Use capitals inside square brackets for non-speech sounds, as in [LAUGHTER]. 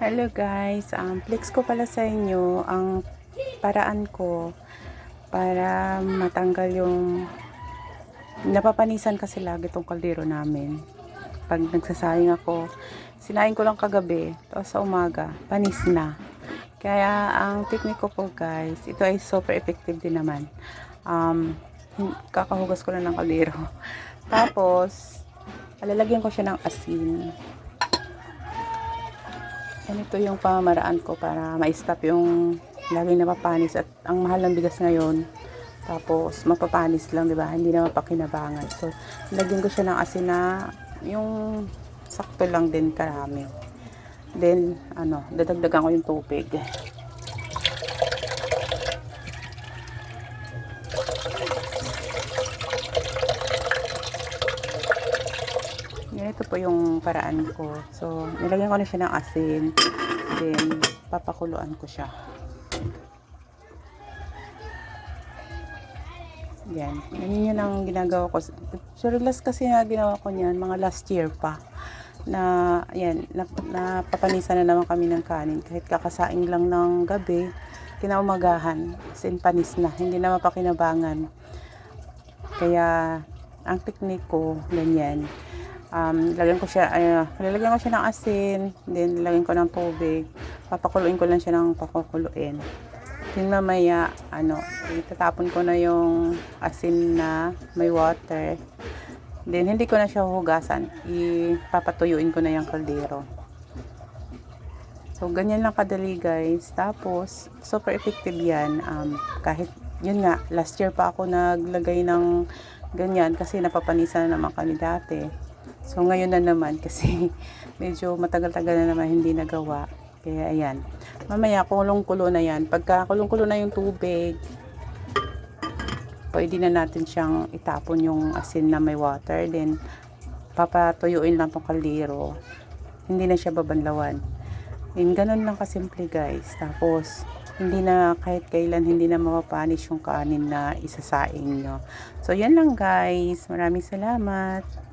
Hello guys, um, flex ko pala sa inyo ang paraan ko para matanggal yung napapanisan kasi lagi tong kaldero namin. Pag nagsasayang ako, sinaing ko lang kagabi, tapos sa umaga, panis na. Kaya ang technique ko po guys, ito ay super effective din naman. Um, kakahugas ko lang ng kaldero. [LAUGHS] Tapos, alalagyan ko siya ng asin. Ganito yung pamamaraan ko para ma-stop yung laging napapanis at ang mahal ng bigas ngayon. Tapos mapapanis lang, 'di ba? Hindi na mapakinabangan. So, lagyan ko siya ng asin na yung sakto lang din karami. Then, ano, dadagdagan ko yung tubig. Ganito po yung paraan ko. So, nilagyan ko na siya ng asin. Then, papakuluan ko siya. Yan. Yan yun ang ginagawa ko. So, last kasi na ginawa ko niyan, mga last year pa. Na, yan, nap, napapanisan na naman kami ng kanin. Kahit kakasaing lang ng gabi, kinaumagahan. As in, panis na. Hindi na mapakinabangan. Kaya, ang technique ko, ganyan um, lagyan ko siya, uh, lalagyan ko siya ng asin, then lagyan ko ng tubig, papakuluin ko lang siya ng pakukuluin. Then mamaya, ano, itatapon ko na yung asin na may water. Then hindi ko na siya hugasan, ipapatuyuin ko na yung kaldero. So, ganyan lang kadali guys. Tapos, super effective yan. Um, kahit, yun nga, last year pa ako naglagay ng ganyan kasi napapanisan na naman kami dati. So ngayon na naman kasi [LAUGHS] medyo matagal-tagal na naman hindi nagawa. Kaya ayan. Mamaya kulong-kulo na yan. Pagka kulong-kulo na yung tubig, pwede na natin siyang itapon yung asin na may water. Then papatuyuin lang tong kaldero. Hindi na siya babanlawan. And ganun lang kasimple guys. Tapos hindi na kahit kailan hindi na mapapanis yung kanin na isasaing nyo. So yan lang guys. Maraming salamat.